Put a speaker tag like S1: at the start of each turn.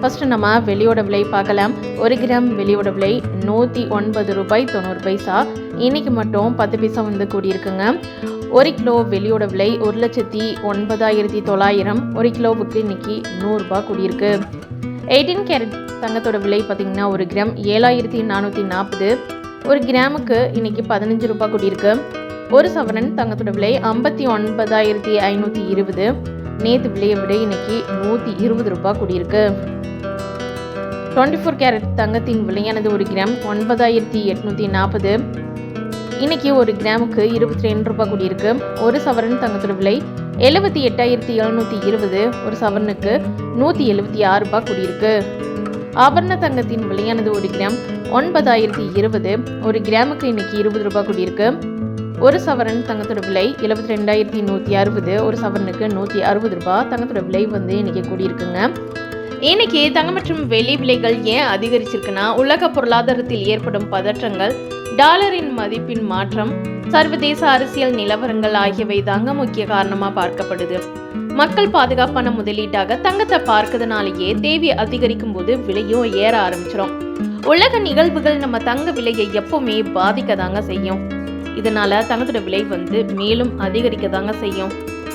S1: First நம்ம வெளியோட விலை பார்க்கலாம். ஒரு கிராம் வெளியோட விலை நூற்றி ஒன்பது ரூபாய் தொண்ணூறு பைசா. இன்றைக்கி மட்டும் பத்து பைசா வந்து கூடியிருக்குங்க. ஒரு கிலோ வெளியோட விலை ஒரு லட்சத்தி ஒன்பதாயிரத்தி தொள்ளாயிரம். ஒரு கிலோவுக்கு இன்னைக்கு நூறுரூபா கூடியிருக்கு. எயிட்டீன் கேரட் தங்கத்தோட விலை பார்த்திங்கன்னா ஒரு கிராம் ஏழாயிரத்தி நானூற்றி நாற்பது. ஒரு கிராமுக்கு இன்னைக்கு பதினஞ்சு ரூபாய் கூடியிருக்கு. ஒரு சவரன் தங்கத்தோட விலை ஐம்பத்தி ஒன்பதாயிரத்தி ஐநூற்றி இருபது. நேற்று விலையை விட இன்னைக்கு நூற்றி இருபது ரூபாய் கூடியிருக்கு. டுவெண்ட்டி ஃபோர் கேரட் தங்கத்தின் விலையானது ஒரு கிராம் ஒன்பதாயிரத்தி எட்நூற்றி நாற்பது. இன்னைக்கு ஒரு கிராமுக்கு இருபத்தி ரெண்டு ரூபாய் கூடியிருக்கு. ஒரு சவரன் தங்கத்தோட விலை எழுபத்தி எட்டாயிரத்தி எழுநூற்றி இருபது. ஒரு சவரனுக்கு நூற்றி எழுபத்தி ஆறு ரூபாய் கூடியிருக்கு. ஆபரண தங்கத்தின் விலையானது ஒரு கிராம் ஒன்பதாயிரத்தி இருபது. ஒரு கிராமுக்கு இன்னைக்கு இருபது ரூபாய் கூடியிருக்கு. ஒரு சவரன் தங்கத்தோட விலை எழுபத்தி ரெண்டாயிரத்தி நூற்றி அறுபது. ஒரு சவரனுக்கு நூற்றி அறுபது ரூபாய் தங்கத்தோட விலை வந்து இன்னைக்கு கூடியிருக்குங்க. இன்னைக்கு தங்கம் மற்றும் வெள்ளி விலைகள் ஏன் அதிகரிச்சிருக்குன்னா உலக பொருளாதாரத்தில் ஏற்படும் பதற்றங்கள் டாலரின் மதிப்பின் மாற்றம் சர்வதேச அரசியல் நிலவரங்கள் ஆகியவை தாங்க முக்கிய காரணமா பார்க்கப்படுது. மக்கள் பாதுகாப்பான முதலீட்டாக தங்கத்தை பார்க்கறதுனாலேயே தேவை அதிகரிக்கும் போது விலையும் ஏற ஆரம்பிச்சிடும் உலக நிகழ்வுகள் நம்ம தங்க விலையை எப்பவுமே பாதிக்க தாங்க செய்யும். இதனால தங்கத்தோட விலை வந்து மேலும் அதிகரிக்க தாங்க செய்யும்.